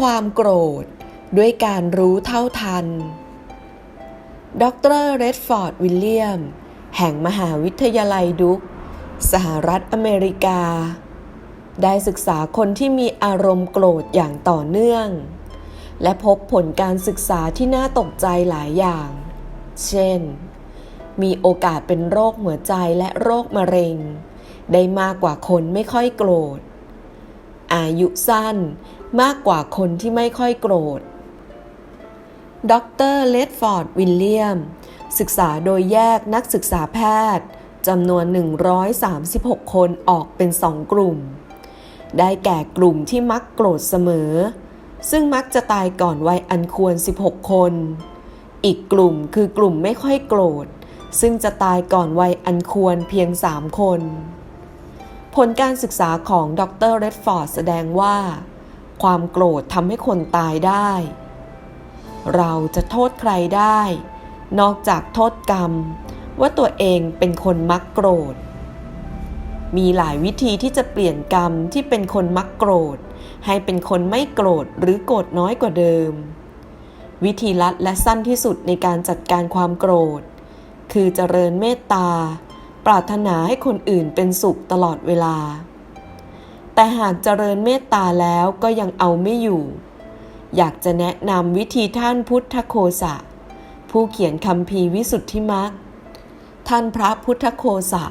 ความโกรธ ด้วยการรู้เท่าทัน ดรเรดฟอร์ดวิลเลียม แห่งมหาวิทยาลัยดุก สหรัฐอเมริกา ได้ศึกษาคนที่มีอารมณ์โกรธอย่างต่อเนื่อง และพบผลการศึกษาที่น่าตกใจหลายอย่าง เช่น มีโอกาสเป็นโรคหัวใจและโรคมะเร็ง ได้มากกว่าคนไม่ค่อยโกรธอายุสั้น มากกว่าคนที่ไม่ค่อยโกรธ ดรเลดฟอร์ดวิลเลียม ศึกษาโดยแยกนักศึกษาแพทย์จำนวน 136 คนออกเป็นสองกลุ่ม ได้แก่กลุ่มที่มักโกรธเสมอ ซึ่งมักจะตายก่อนวัยอันควร 16 คน อีกกลุ่มคือกลุ่มไม่ค่อยโกรธ ซึ่งจะตายก่อนวัยอันควรเพียง 3 คน ผลการศึกษาของดรเรดฟอร์ดแสดงว่า ความโกรธทำให้คนตายได้ เราจะโทษใครได้ นอกจากโทษกรรม ว่าตัวเองเป็นคนมักโกรธ มีหลายวิธีที่จะเปลี่ยนกรรมที่เป็นคนมักโกรธ ให้เป็นคนไม่โกรธหรือโกรธน้อยกว่าเดิม วิธีลัดและสั้นที่สุดในการจัดการความโกรธ คือเจริญเมตตา ปรารถนาให้คนอื่นเป็นสุขตลอดเวลา แต่หากเจริญเมตตาแล้วก็ยังเอาไม่อยู่ อยากจะแนะนำวิธีท่านพุทธโคสะ ผู้เขียนคำพีวิสุทธิมักท่านพระพุทธโคสะ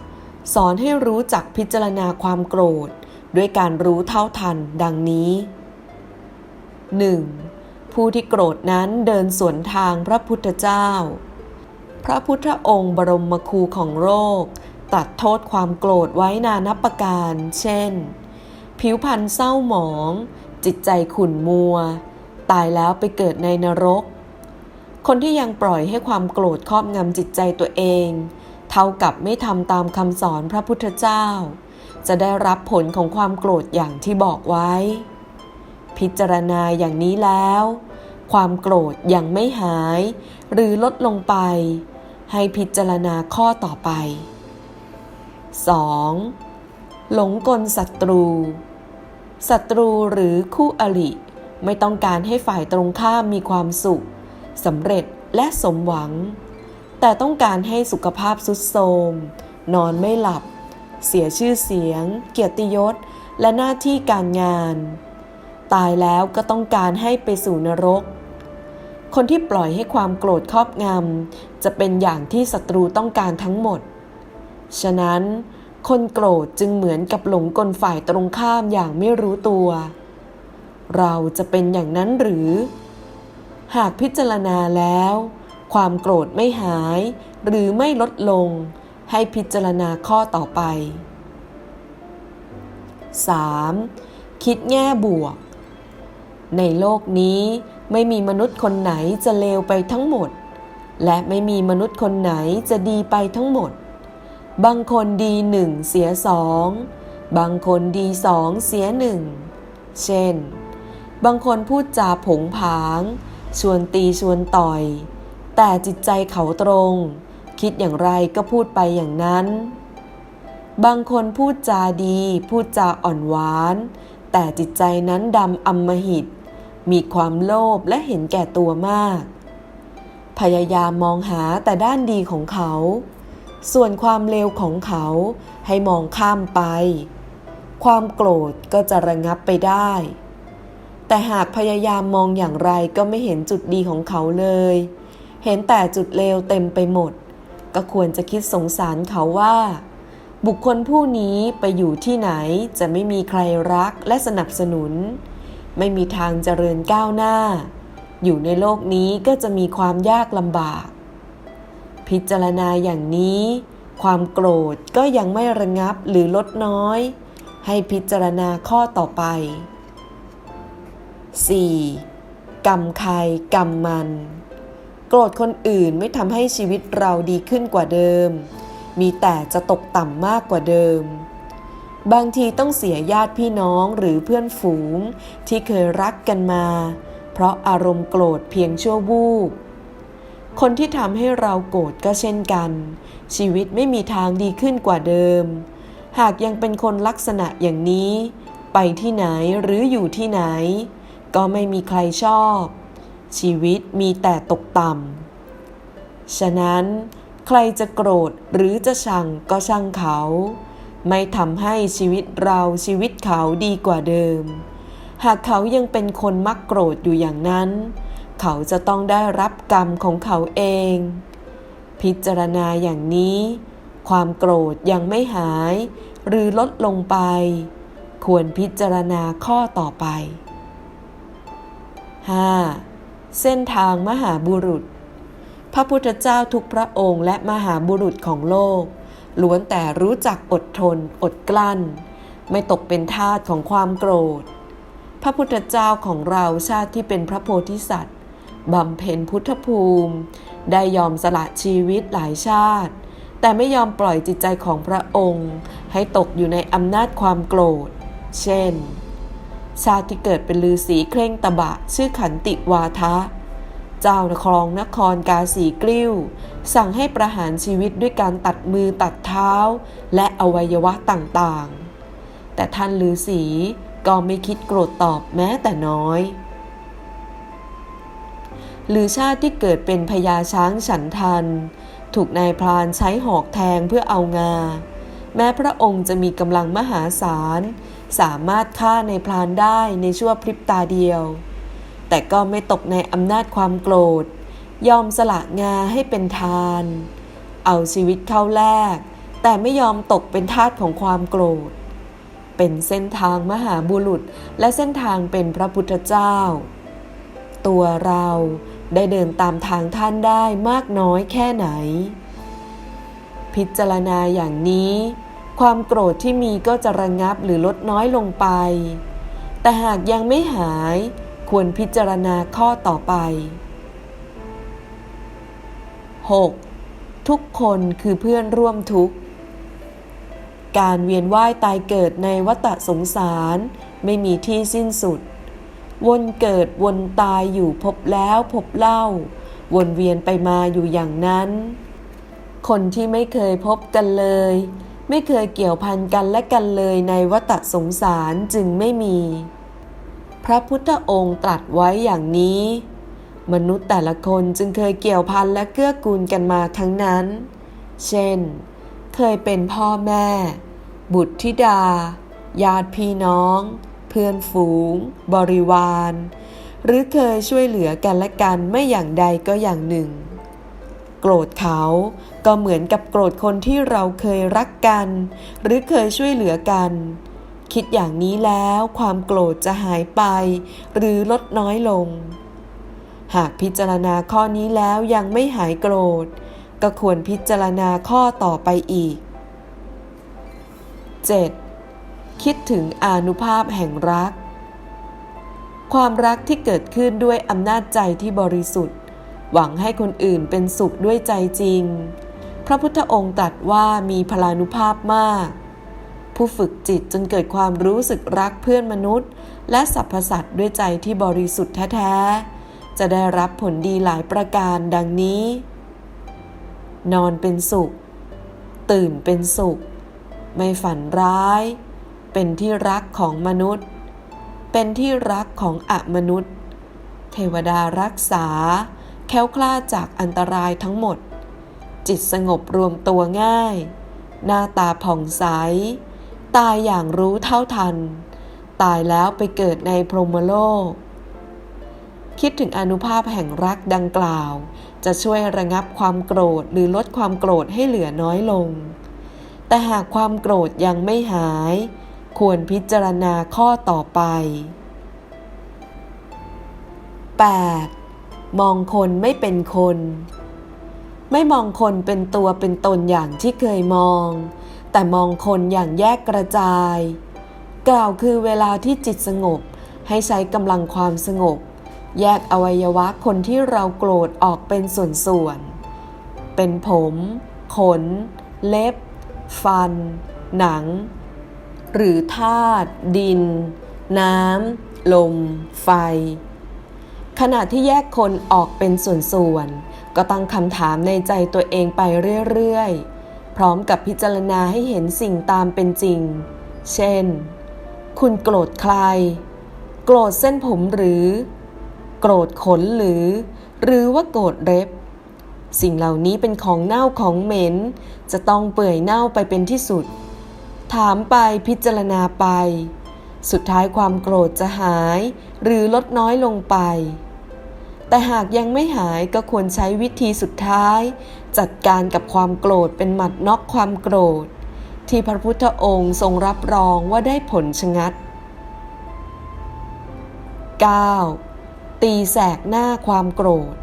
สอนให้รู้จักพิจารณาความโกรธ ด้วยการรู้เท่าทันดังนี้ 1. ผู้ที่โกรธนั้นเดินสวนทางพระพุทธเจ้า พระพุทธองค์บรมครูของโลกตัดโทษความโกรธไว้นานับประการ เช่น ผิวพรรณเศร้าหมอง จิตใจขุ่นมัว ตายแล้วไปเกิดในนรก คนที่ยังปล่อยให้ความโกรธครอบงำจิตใจตัวเอง เท่ากับไม่ทำตามคำสอนพระพุทธเจ้า จะได้รับผลของความโกรธอย่างที่บอกไว้ พิจารณาอย่างนี้แล้ว ความโกรธยังไม่หาย หรือลดลงไป ให้พิจารณาข้อต่อไป 2. หลงกลศัตรู ศัตรูหรือคู่อริ ไม่ต้องการให้ฝ่ายตรงข้ามมีความสุขสำเร็จและสมหวัง แต่ต้องการให้สุขภาพสุดโทรมนอนไม่หลับ เสียชื่อเสียง เกียรติยศ และหน้าที่การงาน ตายแล้วก็ต้องการให้ไปสู่นรก คนที่ปล่อยให้ความโกรธครอบงำจะเป็นอย่างที่ศัตรูต้องการทั้งหมด ฉะนั้น คนโกรธจึงเหมือนกับหลงกลฝ่ายตรงข้ามอย่างไม่รู้ตัว เราจะเป็นอย่างนั้นหรือ หากพิจารณาแล้ว ความโกรธไม่หาย หรือไม่ลดลง ให้พิจารณาข้อต่อไป 3. คิดแง่บวก ในโลกนี้ไม่มีมนุษย์คนไหนจะเลวไปทั้งหมด และไม่มีมนุษย์คนไหนจะดีไปทั้งหมด บางคนดีหนึ่งเสียสอง บางคนดีสองเสียหนึ่ง เช่น บางคนพูดจาผงผาง ชวนตีชวนต่อย แต่จิตใจเขาตรง คิดอย่างไรก็พูดไปอย่างนั้น บางคนพูดจาดี พูดจาอ่อนหวาน แต่จิตใจนั้นดำอำมหิต มีความโลภและเห็นแก่ตัวมาก พยายามมองหาแต่ด้านดีของเขา ส่วนความเลวของเขาให้มองข้ามไป ความโกรธก็จะระงับไปได้ แต่หากพยายามมองอย่างไรก็ไม่เห็นจุดดีของเขาเลย เห็นแต่จุดเลวเต็มไปหมด ก็ควรจะคิดสงสารเขาว่า บุคคลผู้นี้ไปอยู่ที่ไหนจะไม่มีใครรักและสนับสนุน ไม่มีทางเจริญก้าวหน้า อยู่ในโลกนี้ก็จะมีความยากลำบาก พิจารณาอย่างนี้ ความโกรธก็ยังไม่ระงับหรือลดน้อย ให้พิจารณาข้อต่อไป 4. กรรมใครกรรมมัน โกรธคนอื่นไม่ทำให้ชีวิตเราดีขึ้นกว่าเดิม มีแต่จะตกต่ำมากกว่าเดิม บางทีต้องเสียญาติพี่น้องหรือเพื่อนฝูงที่เคยรักกันมา เพราะอารมณ์โกรธเพียงชั่ววูบ คนที่ทำให้เราโกรธก็เช่นกัน ชีวิตไม่มีทางดีขึ้นกว่าเดิม หากยังเป็นคนลักษณะอย่างนี้ ไปที่ไหนหรืออยู่ที่ไหน ก็ไม่มีใครชอบ ชีวิตมีแต่ตกต่ำ ฉะนั้น ใครจะโกรธหรือจะชังก็ช่างเขา ไม่ทำให้ชีวิตเราชีวิตเขาดีกว่าเดิม หากเขายังเป็นคนมักโกรธอยู่อย่างนั้น เขาจะต้องได้รับกรรมของเขาเอง พิจารณาอย่างนี้ ความโกรธยังไม่หาย หรือลดลงไป ควรพิจารณาข้อต่อไป 5. เส้นทางมหาบุรุษ พระพุทธเจ้าทุกพระองค์และมหาบุรุษของโลก ล้วนแต่รู้จักอดทน อดกลั้น ไม่ตกเป็นทาสของความโกรธพระพุทธเจ้าของเราชาติที่เป็นพระโพธิสัตว์ บำเพ็ญพุทธภูมิ ได้ยอมสละชีวิตหลายชาติ แต่ไม่ยอมปล่อยจิตใจของพระองค์ ให้ตกอยู่ในอำนาจความโกรธ เช่น ชาติที่เกิดเป็นลือสีเคร่งตบะ ชื่อขันติวาทะ เจ้านครนครกาสีกลิ้ว สั่งให้ประหารชีวิตด้วยการตัดมือตัดเท้า และอวัยวะต่างๆ แต่ท่านลือสีก็ไม่คิดโกรธตอบแม้แต่น้อย หรือชาติที่เกิดเป็นพญาช้างฉันทัน ถูกนายพรานใช้หอกแทงเพื่อเอางา แม้พระองค์จะมีกำลังมหาศาล สามารถฆ่าในพรานได้ในชั่วพริบตาเดียว แต่ก็ไม่ตกในอำนาจความโกรธ ยอมสละงาให้เป็นทาน เอาชีวิตเข้าแลกแต่ไม่ยอมตกเป็นทาสของความโกรธ เป็นเส้นทางมหาบุรุษและเส้นทางเป็นพระพุทธเจ้า ตัวเรา ได้เดินตามทางท่านได้มากน้อยแค่ไหน พิจารณาอย่างนี้ ความโกรธที่มีก็จะระงงับหรือลดน้อยลงไป แต่หากยังไม่หายควรพิจารณาข้อต่อไป 6. ทุกคนคือเพื่อนร่วมทุกข์ การเวียนว่ายตายเกิดในวัฏสงสารไม่มีที่สิ้นสุด วนเกิดวนตายอยู่พบแล้วพบเล่า วนเวียนไปมาอยู่อย่างนั้น คนที่ไม่เคยพบกันเลย ไม่เคยเกี่ยวพันกันและกันเลยในวัฏสงสารจึงไม่มี พระพุทธองค์ตรัสไว้อย่างนี้ มนุษย์แต่ละคนจึงเคยเกี่ยวพันและเกื้อกูลกันมาทั้งนั้น เช่น เคยเป็นพ่อแม่ บุตรธิดา ญาติพี่น้อง เพื่อนฝูง บริวาร หรือเคยช่วยเหลือกันและกันไม่อย่างใดก็อย่างหนึ่ง โกรธเขาก็เหมือนกับโกรธคนที่เราเคยรักกัน หรือเคยช่วยเหลือกัน คิดอย่างนี้แล้วความโกรธจะหายไป หรือลดน้อยลง หากพิจารณาข้อนี้แล้วยังไม่หายโกรธ ก็ควรพิจารณาข้อต่อไปอีก 7. คิดถึงอนุภาพแห่งรัก ความรักที่เกิดขึ้นด้วยอำนาจใจที่บริสุทธิ์ หวังให้คนอื่นเป็นสุขด้วยใจจริง พระพุทธองค์ตรัสว่ามีพลานุภาพมาก ผู้ฝึกจิตจนเกิดความรู้สึกรักเพื่อนมนุษย์ และสรรพสัตว์ด้วยใจที่บริสุทธิ์แท้ๆ จะได้รับผลดีหลายประการดังนี้ นอนเป็นสุข ตื่นเป็นสุข ไม่ฝันร้าย เป็นที่รักของมนุษย์ เป็นที่รักของอมนุษย์ เทวดารักษา แค้วคลาดจากอันตรายทั้งหมด จิตสงบรวมตัวง่าย หน้าตาผ่องใส ตายอย่างรู้เท่าทัน ตายแล้วไปเกิดในพรหมโลก คิดถึงอนุภาพแห่งรักดังกล่าว จะช่วยระงับความโกรธหรือลดความโกรธให้เหลือน้อยลงแต่หากความโกรธยังไม่หาย ควรพิจารณาข้อต่อไป 8. มองคนไม่เป็นคน ไม่มองคนเป็นตัวเป็นตนอย่างที่เคยมอง แต่มองคนอย่างแยกกระจาย กล่าวคือเวลาที่จิตสงบให้ใช้กำลังความสงบ แยกอวัยวะคนที่เราโกรธออกเป็นส่วนๆ เป็นผม ขน เล็บ ฟัน หนัง หรือธาตุดิน น้ำ ลม ไฟ ขณะที่แยกคนออกเป็นส่วนๆ ก็ตั้งคำถามในใจตัวเองไปเรื่อยๆ พร้อมกับพิจารณาให้เห็นสิ่งตามเป็นจริง เช่น คุณโกรธใคร โกรธเส้นผมหรือ โกรธขนหรือ หรือว่าโกรธเล็บสิ่งเหล่านี้เป็นของเน่าของเหม็น จะต้องเปื่อยเน่าไปเป็นที่สุด ถามไปพิจารณาไป สุดท้ายความโกรธจะหายหรือลดน้อยลงไป แต่หากยังไม่หายก็ควรใช้วิธีสุดท้าย จัดการกับความโกรธเป็นหมัดน็อกความโกรธ ที่พระพุทธองค์ทรงรับรองว่าได้ผลชะงัด 9. ตีแสกหน้าความโกรธ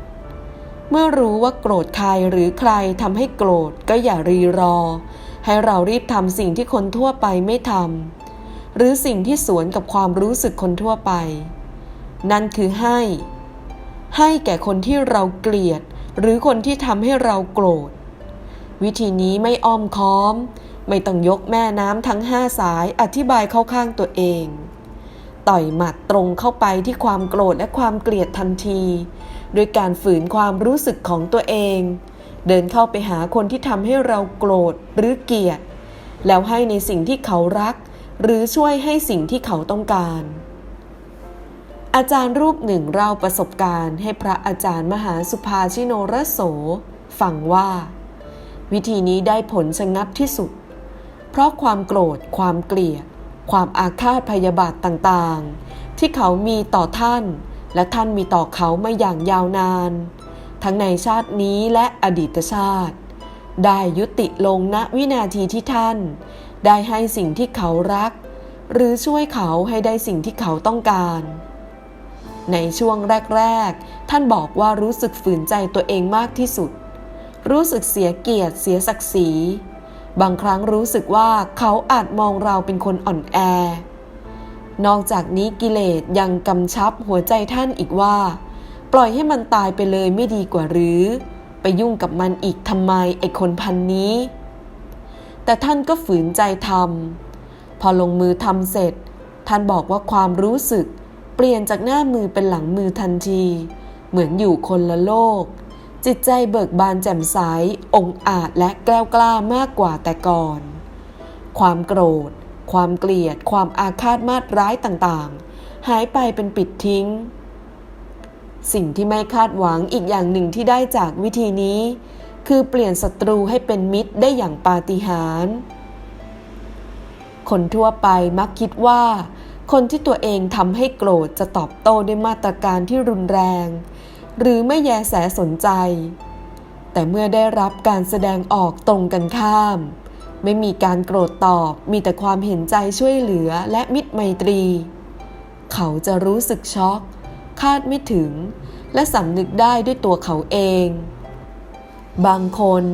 เมื่อรู้ว่าโกรธใครหรือใครทำให้โกรธก็อย่ารีรอ ให้เรารีบทำสิ่งที่คนทั่วไปไม่ทำหรือสิ่งที่สวนกับความรู้สึกคนทั่วไป นั่นคือให้ ให้แก่คนที่เราเกลียด หรือคนที่ทำให้เราโกรธ วิธีนี้ไม่อ้อมค้อม ไม่ต้องยกแม่น้ำทั้งห้าสายอธิบายเข้าข้างตัวเอง ต่อยหมัดตรงเข้าไปที่ความโกรธและความเกลียดทันที โดยการฝืนความรู้สึกของตัวเอง เดินเข้าไปหาคนที่ทำให้เราโกรธหรือเกลียด แล้วให้ในสิ่งที่เขารัก หรือช่วยให้สิ่งที่เขาต้องการ อาจารย์รูปหนึ่งเล่าประสบการณ์ให้พระอาจารย์มหาสุภาชิโนรโสฟังว่า วิธีนี้ได้ผลชะงับที่สุด เพราะความโกรธ ความเกลียด ความอาฆาตพยาบาทต่างๆ ที่เขามีต่อท่าน และท่านมีต่อเขามาอย่างยาวนาน ทั้งในชาตินี้และอดีตชาติ ได้ยุติลงณวินาทีที่ท่าน ได้ให้สิ่งที่เขารัก หรือช่วยเขาให้ได้สิ่งที่เขาต้องการ ในช่วงแรก ๆ ท่านบอกว่ารู้สึกฝืนใจตัวเองมากที่สุด รู้สึกเสียเกียรติเสียศักดิ์ศรีบางครั้งรู้สึกว่าเขาอาจมองเราเป็นคนอ่อนแอ นอกจากนี้กิเลสยังกำชับหัวใจท่านอีกว่า ปล่อยให้มันตายไปเลยไม่ดีกว่าหรือ ไปยุ่งกับมันอีกทำไมไอ้คนพันนี้ แต่ท่านก็ฝืนใจทำพอลงมือทำเสร็จ ท่านบอกว่าความรู้สึก เปลี่ยนจากหน้ามือเป็นหลังมือทันที เหมือนอยู่คนละโลก จิตใจเบิกบานแจ่มใสองอาจและแกล้วกล้ามากกว่าแต่ก่อน ความโกรธ ความเกลียด ความอาฆาตมาตร้ายต่างๆ หายไปเป็นปิดทิ้ง สิ่งที่ไม่คาดหวังอีกอย่างหนึ่งที่ได้จากวิธีนี้ คือเปลี่ยนศัตรูให้เป็นมิตรได้อย่างปาฏิหาริย์คนทั่วไปมักคิดว่า คนที่ตัวเองทำให้โกรธจะตอบโต้ด้วยมาตรการที่รุนแรง หรือไม่แยแสสนใจ แต่เมื่อได้รับการแสดงออกตรงกันข้าม ไม่มีการโกรธตอบ มีแต่ความเห็นใจช่วยเหลือและมิตรไมตรี เขาจะรู้สึกช็อก คาดไม่ถึง และสำนึกได้ด้วยตัวเขาเอง บางคน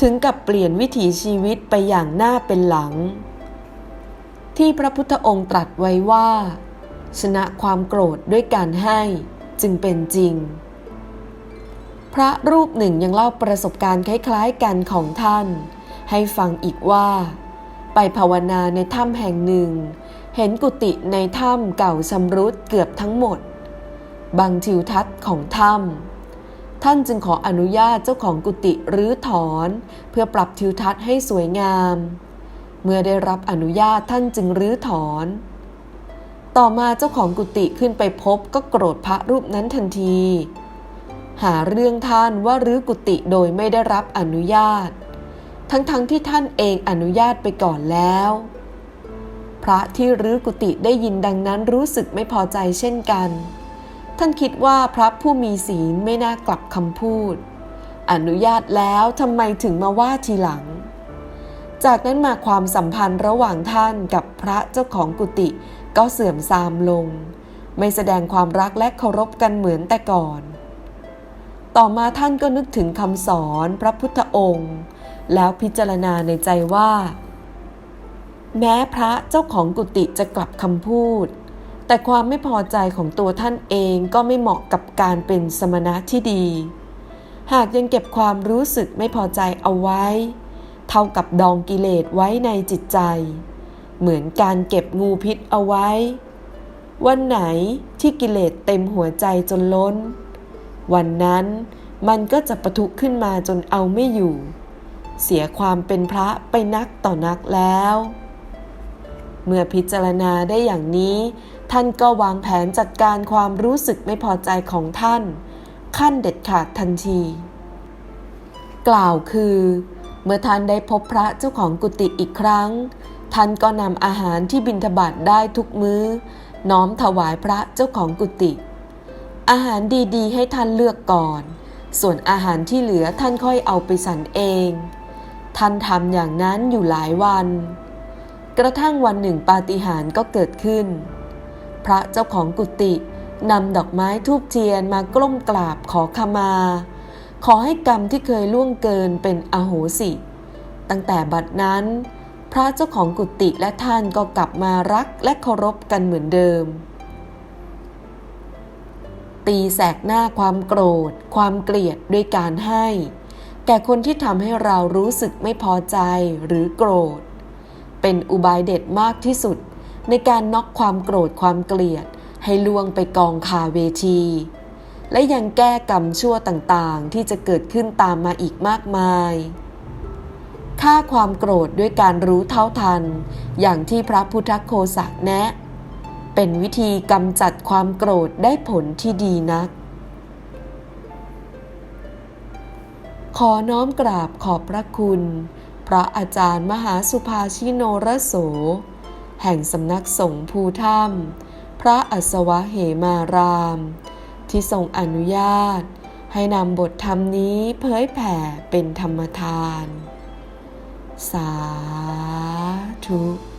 ถึงกับเปลี่ยนวิถีชีวิตไปอย่างหน้าเป็นหลัง ที่พระพุทธองค์ตรัสไว้ว่า ชนะความโกรธด้วยการให้จึงเป็นจริง พระรูปหนึ่งยังเล่าประสบการณ์คล้ายๆกันของท่าน ให้ฟังอีกว่า ไปภาวนาในถ้ำแห่งหนึ่ง เห็นกุฏิในถ้ำเก่าชำรุดเกือบทั้งหมด บางทิวทัศน์ของถ้ำท่านจึงขออนุญาตเจ้าของกุฏิรื้อถอน เพื่อปรับทิวทัศน์ให้สวยงาม เมื่อได้รับอนุญาตท่านจึงรื้อถอน ต่อมาเจ้าของกุฏิขึ้นไปพบก็โกรธพระรูปนั้นทันที หาเรื่องท่านว่ารื้อกุฏิโดยไม่ได้รับอนุญาต ทั้งๆทที่ท่านเองอนุญาตไปก่อนแล้วพระที่รื้อกุฏิได้ยินดังนั้นรู้สึกไม่พอใจเช่นกัน ท่านคิดว่าพระผู้มีศีลไม่น่ากลับคำพูด อนุญาตแล้วทำไมถึงมาว่าทีหลัง จากนั้นมาความสัมพันธ์ระหว่างท่านกับพระเจ้าของกุฏิก็เสื่อมทรามลง ไม่แสดงความรักและเคารพกันเหมือนแต่ก่อน ต่อมาท่านก็นึกถึงคำสอนพระพุทธองค์ แล้วพิจารณาในใจว่า แม้พระเจ้าของกุฏิจะกลับคำพูด แต่ความไม่พอใจของตัวท่านเองก็ไม่เหมาะกับการเป็นสมณะที่ดี หากยังเก็บความรู้สึกไม่พอใจเอาไว้ เท่ากับดองกิเลสไว้ในจิตใจ เหมือนการเก็บงูพิษเอาไว้ วันไหนที่กิเลสเต็มหัวใจจนล้น วันนั้นมันก็จะปะทุขึ้นมาจนเอาไม่อยู่ เสียความเป็นพระไปนักต่อนักแล้ว เมื่อพิจารณาได้อย่างนี้ ท่านก็วางแผนจัดการความรู้สึกไม่พอใจของท่าน ขั้นเด็ดขาดทันที กล่าวคือ เมื่อท่านได้พบพระเจ้าของกุฏิอีกครั้ง ท่านก็นำอาหารที่บิณฑบาตได้ทุกมื้อ น้อมถวายพระเจ้าของกุฏิอาหารดีๆ ให้ท่านเลือกก่อน ส่วนอาหารที่เหลือท่านค่อยเอาไปฉันเอง ท่านทำอย่างนั้นอยู่หลายวัน กระทั่งวันหนึ่งปาฏิหาริย์ก็เกิดขึ้น พระเจ้าของกุฏินำดอกไม้ทูบเทียนมากล้มกราบขอขมา ขอให้กรรมที่เคยล่วงเกินเป็นอโหสิ ตั้งแต่บัดนั้น พระเจ้าของกุฏิและท่านก็กลับมารักและเคารพกันเหมือนเดิม ตีแสกหน้าความโกรธ ความเกลียดด้วยการให้ แก่คนที่ทำให้เรารู้สึกไม่พอใจหรือโกรธ เป็นอุบายเด็ดมากที่สุด ในการน็อกความโกรธความเกลียด ให้ล่วงไปกองคาเวที และยังแก้กรรมชั่วต่างๆ ที่จะเกิดขึ้นตามมาอีกมากมายฆ่าความโกรธด้วยการรู้เท่าทัน อย่างที่พระพุทธโคสะแนะ เป็นวิธีกำจัดความโกรธได้ผลที่ดีนัก ขอน้อมกราบขอบพระคุณ พระอาจารย์มหาสุภาชิโนรโส แห่งสำนักสงฆ์ภูถ้ำพระอัศวะเหมาราม ที่ทรงอนุญาต ให้นำบทธรรมนี้เผยแผ่เป็นธรรมทาน สาธุ